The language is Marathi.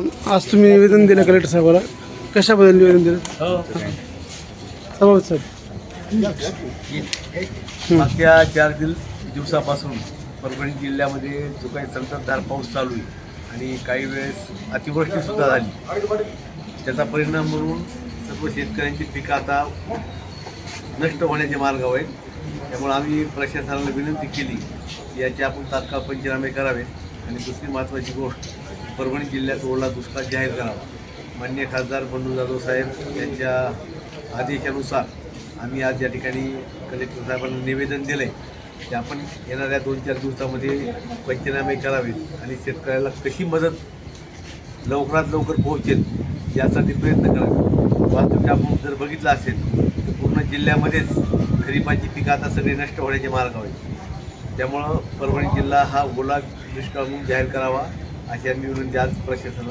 आज तुम्ही निवेदन दिलं कलेक्टर साहेबाला. कशाबद्दल निवेदन दिलं? सभापती साहेब. मागच्या चार दिल दिवसापासून परभणी जिल्ह्यामध्ये जो काही संततधार पाऊस चालू आहे आणि काही वेळेस अतिवृष्टीसुद्धा झाली. त्याचा परिणाम म्हणून सर्व शेतकऱ्यांची पिकं आता नष्ट होण्याच्या मार्गावर आहेत त्यामुळे आम्ही प्रशासनाला विनंती केली की याचे आपण तात्काळ पंचनामे करावेत आणि दुसरी महत्त्वाची गोष्ट परभणी जिल्ह्यात ओला दुष्काळ जाहीर करावा मान्य खासदार बंडू जाधव साहेब यांच्या आदेशानुसार आम्ही आज या ठिकाणी कलेक्टर साहेबांना निवेदन दिलं आहे की आपण येणाऱ्या दोन चार दिवसामध्ये पंचनामे करावेत आणि शेतकऱ्याला कशी मदत लवकरात लवकर पोहोचेल यासाठी प्रयत्न करावे. वाहतूक आपण जर बघितलं असेल तर पूर्ण जिल्ह्यामध्येच खरीपाची पिकं आता सगळी नष्ट होण्याचे मार्ग आहेत. त्यामुळं परभणी जिल्हा हा ओला दुष्काळ म्हणून जाहीर करावा. अशा निवडून जास्त प्रशासन